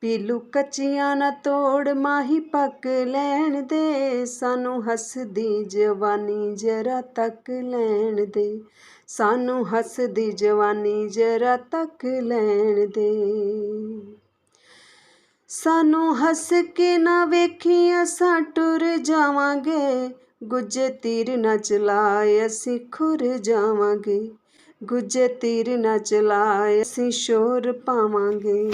ਪੀਲੂ ਕੱਚੀਆਂ ਨਾ ਤੋੜ ਮਾਹੀ ਪੱਕ ਲੈਣ ਦੇ, ਸਾਨੂੰ ਹੱਸਦੀ ਜਵਾਨੀ ਜਰਾ ਤੱਕ ਲੈਣ ਦੇ। ਸਾਨੂੰ ਹੱਸਦੀ ਜਵਾਨੀ ਜਰਾ ਤੱਕ ਲੈਣ ਦੇ। ਸਾਨੂੰ ਹੱਸ ਕੇ ਨਾ ਵੇਖੀ ਅਸਾਂ ਟੁਰ ਜਾਵਾਂਗੇ, ਗੁੱਜੇ ਤੀਰ ਨਾ ਚਲਾਏ ਅਸੀਂ ਖੁਰ ਜਾਵਾਂਗੇ। ਗੁੱਜੇ ਤੀਰ ਨਾ ਚਲਾਏ ਅਸੀਂ ਸ਼ੋਰ ਪਾਵਾਂਗੇ।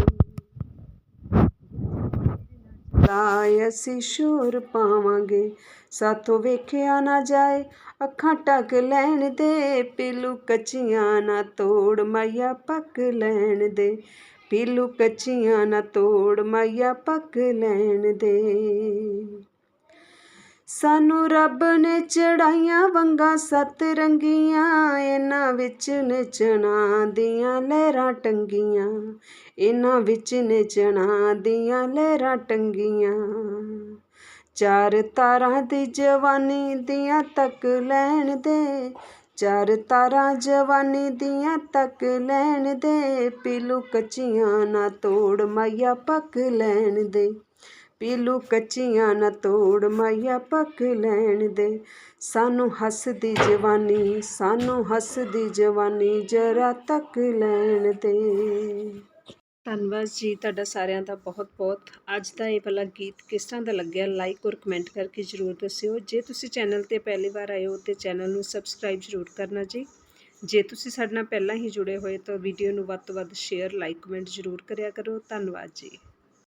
ਲਾਏ ਅਸੀਂ ਸ਼ੋਰ ਪਾਵਾਂਗੇ। ਸਾਥੋਂ ਵੇਖਿਆ ਨਾ ਜਾਏ, ਅੱਖਾਂ ਟਕ ਲੈਣ ਦੇ। ਪੀਲੂ ਕੱਚੀਆਂ ਨਾ ਤੋੜ, ਮਾਇਆ ਪੱਕ ਲੈਣ ਦੇ। ਪੀਲੂ ਕੱਚੀਆਂ ਨਾ ਤੋੜ, ਮਾਇਆ ਪੱਕ ਲੈਣ ਦੇ। ਸਾਨੂੰ ਰੱਬ ਨੇ ਚੜਾਈਆਂ ਵੰਗਾ ਸੱਤ ਰੰਗੀਆਂ, ਇਹਨਾਂ ਵਿੱਚ ਨਚਣਾ ਦੀਆਂ ਲਹਿਰਾਂ ਟੰਗੀਆਂ, ਇਹਨਾਂ ਵਿੱਚ ਨਚਣਾ ਦੀਆਂ ਲਹਿਰਾਂ ਟੰਗੀਆਂ। ਚਾਰ ਤਾਰਾਂ ਦੀ ਜਵਾਨੀ ਦੀਆਂ ਤੱਕ ਲੈਣ ਦੇ, ਚਾਰ ਤਾਰਾਂ ਜਵਾਨੀ ਦੀਆਂ ਤੱਕ ਲੈਣ ਦੇ, ਪੀਲੂ ਕੱਚੀਆਂ ਨਾ ਤੋੜ ਮਾਇਆ ਪੱਕ ਲੈਣ ਦੇ। ਪੀਲੂ ਕੱਚੀਆਂ ਨਾ ਤੋੜ ਮਾਇਆ ਪੱਕ ਲੈਣ ਦੇ। ਸਾਨੂੰ ਹੱਸਦੀ ਜਵਾਨੀ, ਸਾਨੂੰ ਹੱਸਦੀ ਜਵਾਨੀ, ਜਰਾ ਤੱਕ ਲੈਣ ਦੇ। ਧੰਨਵਾਦ ਜੀ ਤੁਹਾਡਾ ਸਾਰਿਆਂ ਦਾ ਬਹੁਤ ਬਹੁਤ ਅੱਜ ਦਾ ਇਹ ਵਾਲਾ ਗੀਤ ਕਿਸ ਤਰ੍ਹਾਂ ਦਾ ਲੱਗਿਆ ਲਾਈਕ ਔਰ ਕਮੈਂਟ ਕਰਕੇ ਜਰੂਰ ਦੱਸਿਓ। ਜੇ ਤੁਸੀਂ ਚੈਨਲ ਤੇ ਪਹਿਲੀ ਵਾਰ ਆਏ ਹੋ ਤੇ ਚੈਨਲ ਨੂੰ ਸਬਸਕ੍ਰਾਈਬ ਜਰੂਰ ਕਰਨਾ ਜੀ। ਜੇ ਤੁਸੀਂ ਸਾਡੇ ਨਾਲ ਪਹਿਲਾਂ ਹੀ ਜੁੜੇ ਹੋਏ ਤਾਂ ਵੀਡੀਓ ਨੂੰ ਵੱਧ ਤੋਂ ਵੱਧ ਸ਼ੇਅਰ ਲਾਈਕ ਕਮੈਂਟ ਜਰੂਰ ਕਰਿਆ ਕਰੋ। ਧੰਨਵਾਦ ਜੀ।